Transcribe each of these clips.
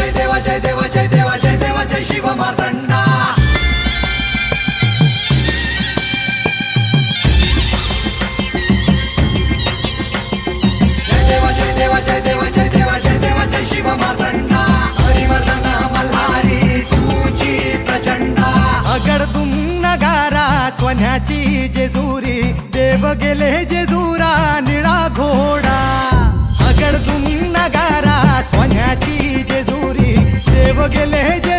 जय देवा जय देवा जय देवा जय देवा जय शिव मार्तंडा. जय देवा जय देवा जय देवा जय देवा जय देवा जय शिव मार्तंडा. हरिवर्धन मल्हारी तुझी प्रचंडा. अगर तुम नगारा सोन्याची जेजुरी देव गेले जेजुरा निळा घोडा. अगर तुम नगारा देव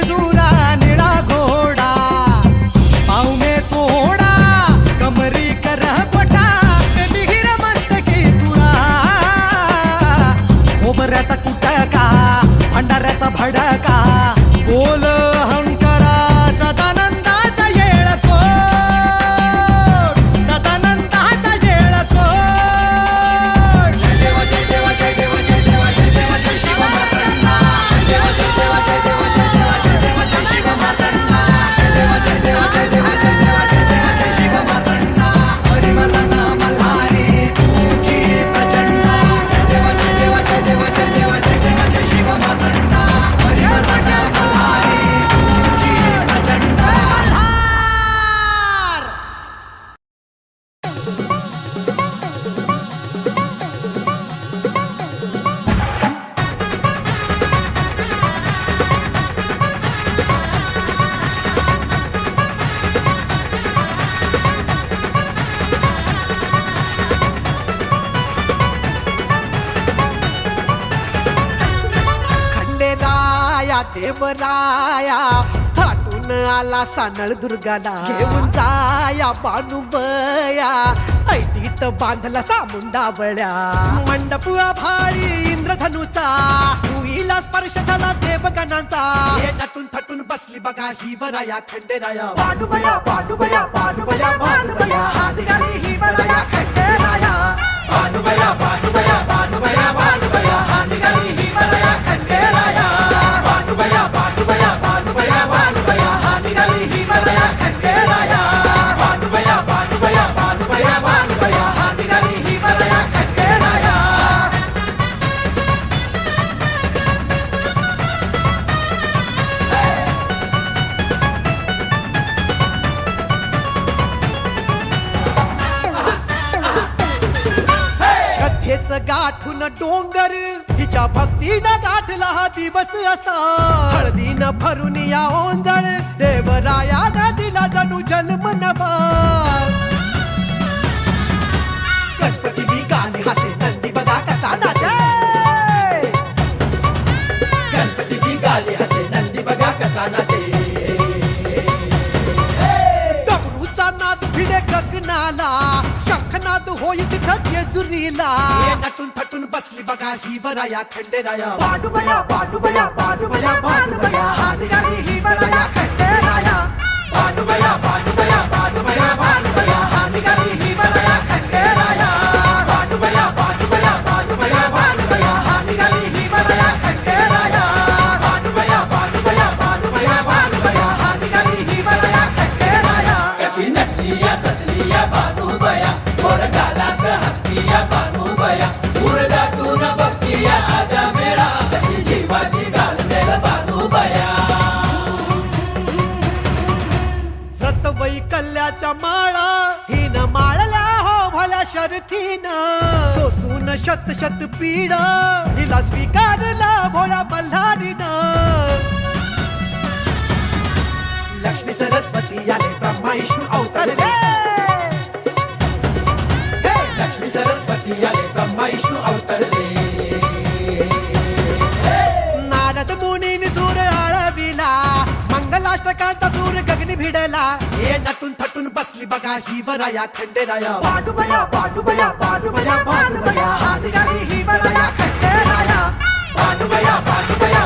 खंडेराया थाटून आला सानळ दुर्गाला. घेऊन जाया बानुबया ऐटीत बांधला सामुंडा बळ्या मंडप भारी इंद्रधनुचा. हुईला स्पर्श झाला देवगणांचा. हे नटून थटून बसली बघा ही वराया खंडेराया. बानुबया बानुबया बानुबया बानुबया हात घाली ही वराया खंडेराया. बानुबया बानुबया बानुबया बानुबया हात घाली ही वराया दिवस असा हळदीनं भरून या ओंजळ देवराया दिला जणू जन्म नवा गणपती बी गाणे हासे नंदी बघा कसा नाचे. गणपती बी गाणे हसे नंदी बघा कसा नाचे. नाद भिडे गगनाला. तिथं जेजुरीला हे नटून थटून बसली बघा ही वराया खंडेराया बाडूबया बाडूबया बाडूबया बाडूबया हात घाली ही वराया खंडेराया बाडूबया बाडूबया बाडूबया बाडूबया हात घाली ही ఇలా స్వీకార भिडला हे नटून थटून बसली बघा ही वराया खंडेराया बाडूबया बाडूबया बाडूबया बाडूबया हात घाली ही वराया खंडेराया बाडूबया बाडूबया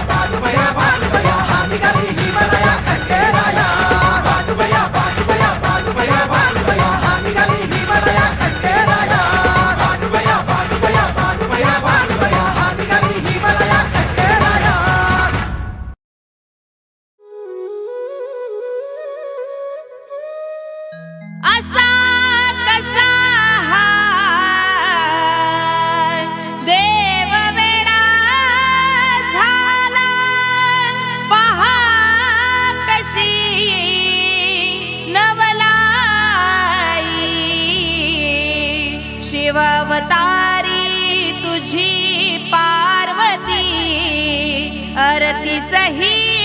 अवतारी तुझी पार्वती अरतीचही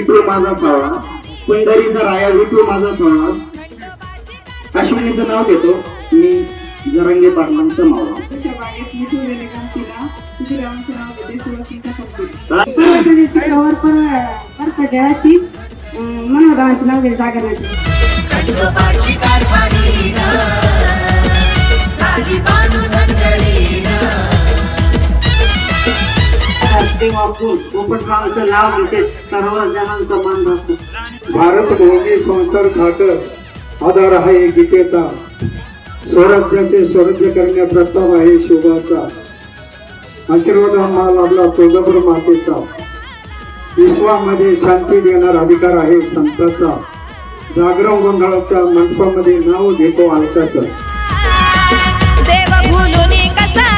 विठू माझा सावळा पंढरीचा राया विठू माझा सावळा अश्विनीचं नाव घेतो. मी जरांगे पाटलांचा मावळा. तशा बागेत मी ठेवलेले गमतीला तुझी रामचं नाव घेते तुळशीच्या वापरून पोपटरावांचं नाव घेते सर्व जणांचा मान राखतो भारत भोगी संसार घाट आधार आहे गीतेचा. स्वराज्याचे स्वराज्य करण्या प्रताप आहे शोभाचा. आशीर्वाद हा माल आपला तुळजापूर मातेचा. विश्वामध्ये शांती देणार अधिकार आहे संताचा. जागरण गोंधळाच्या मंडपामध्ये नाव घेतो अलकाचं देव भुलून कसा